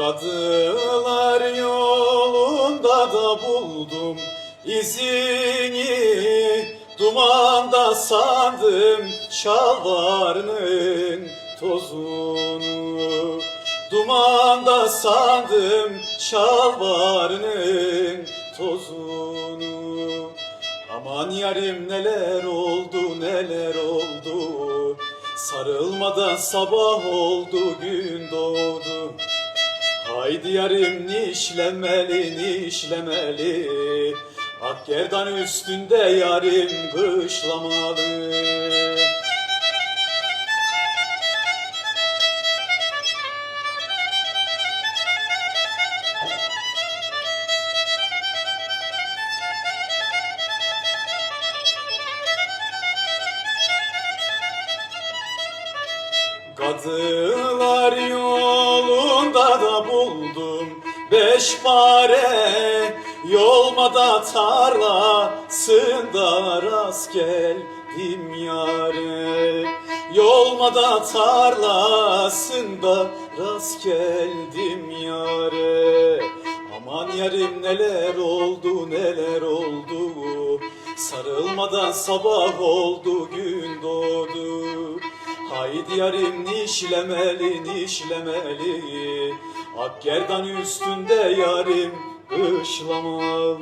Kadılar yolunda da buldum izini. Dumanda sandım şalvarının tozunu. Dumanda sandım şalvarının tozunu. Aman yarim neler oldu neler oldu. Sarılmadan sabah oldu gün doğdu Haydi yarim nişlemeli nişlemeli. Ak gerdan üstünde yarim kışlamalı. Kadılar buldum beş pare Yolmada tarlasında rast geldim yare Yolmada tarlasında rast geldim yare Aman yarim neler oldu neler oldu. Sarılmadan sabah oldu gün doğdu Yarim nişlemeli nişlemeli. Ak üstünde yarim ışlamalı